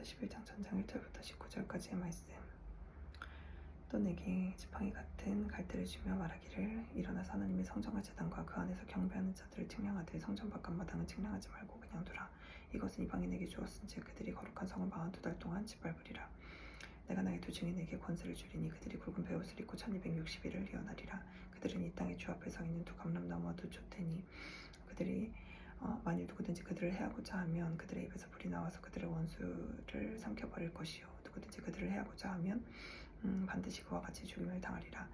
요한계시록에서 11장 전장 1절부터 19절까지의 말씀. 또 내게 지팡이 같은 갈대를 주며 말하기를 일어나서 하나님의 성전과 제단과 그 안에서 경배하는 자들을 측량하되 성전 바깥 마당은 측량하지 말고 그냥 두라. 이것은 이방인에게 주었은즉 그들이 거룩한 성을 마흔 두달 동안 짓밟으리라. 내가 나의 두 증인에게 권세를 주리니 그들이 굵은 베옷을 입고 1260일을 리어나리라. 그들은 이 땅에 주 앞에 서 있는 두 감람나무와 두 촛대니 그들이 어, 만일 누구든지 그들을 해하고자 하면 그들의 입에서 불이 나와서 그들의 원수를 삼켜버릴 것이요. 누구든지 그들을 해하고자 하면 음, 반드시 그와 같이 죽임을 당하리라.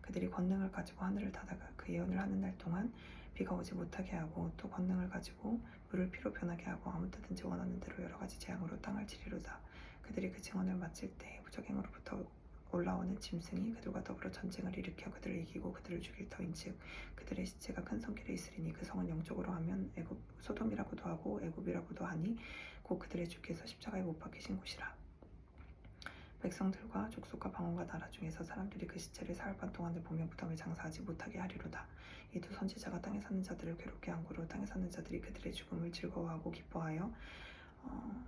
그들이 권능을 가지고 하늘을 닫아가 그 예언을 하는 날 동안 비가 오지 못하게 하고 또 권능을 가지고 물을 피로 변하게 하고 아무 때든지 원하는 대로 여러 가지 재앙으로 땅을 치리로다. 그들이 그 증언을 마칠 때 부적행으로부터 올라오는 짐승이 그들과 더불어 전쟁을 일으켜 그들을 이기고 그들을 죽일 터인즉 그들의 시체가 큰 성길에 있으리니 그 성은 영적으로 하면 애굽 소돔이라고도 하고 애굽이라고도 하니 곧 그들의 주께서 십자가에 못 박히신 곳이라. 백성들과 족속과 방언과 나라 중에서 사람들이 그 시체를 사흘 반 동안을 보며 무덤을 장사하지 못하게 하리로다. 이 두 선지자가 땅에 사는 자들을 괴롭게 한 고로 땅에 사는 자들이 그들의 죽음을 즐거워하고 기뻐하여 어,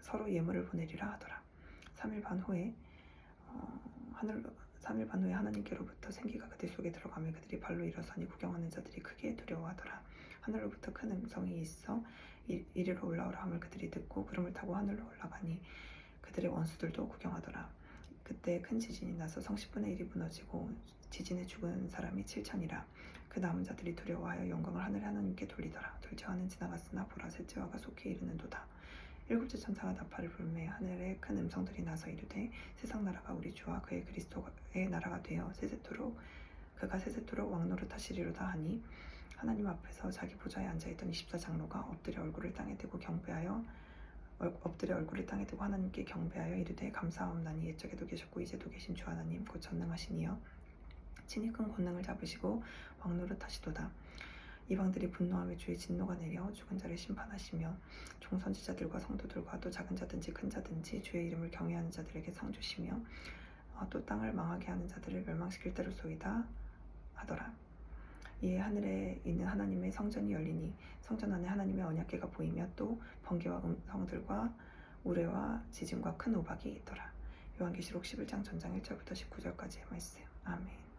서로 예물을 보내리라 하더라 3일 반 후에 어, 하늘로 3일 반 후에 하나님께로부터 생기가 그들 속에 들어가며 그들이 발로 일어서니 구경하는 자들이 크게 두려워하더라. 하늘로부터 큰 음성이 있어 이- 이리로 올라오라 함을 그들이 듣고 구름을 타고 하늘로 올라가니 그들의 원수들도 구경하더라. 그때 큰 지진이 나서 성 10분의 1이 무너지고 지진에 죽은 사람이 7천이라. 그 남은 자들이 두려워하여 영광을 하늘 하나님께 돌리더라. 둘째 와는 지나갔으나 보라 셋째 와가 속히 이르는도다. 일곱째 천사가 나팔을 불매 하늘에 큰 음성들이 나서 이르되 세상 나라가 우리 주와 그의 그리스도의 나라가 되어 세세토록 그가 세세토록 왕노릇 하시리로다 하니 하나님 앞에서 자기 보좌에 앉아있던 24장로가 엎드려 얼굴을 땅에 대고 경배하여 얼- 엎드려 얼굴을 땅에 대고 하나님께 경배하여 이르되 감사하옵나니 옛적에도 계셨고 이제도 계신 주 하나님 곧 전능하시니여 친히 큰 권능을 잡으시고 왕노릇 하시도다 이방들이 분노하며 주의 진노가 내려 죽은 자를 심판하시며 종선지자들과 성도들과 또 작은 자든지 큰 자든지 주의 이름을 경외하는 자들에게 상 주시며 어, 또 땅을 망하게 하는 자들을 멸망시킬 대로소이다 하더라. 이에 하늘에 있는 하나님의 성전이 열리니 성전 안에 하나님의 언약궤가 보이며 또 번개와 음성들과 우레와 지진과 큰 우박이 있더라. 요한계시록 11장 전장 1절부터 19절까지의 말씀. 아멘.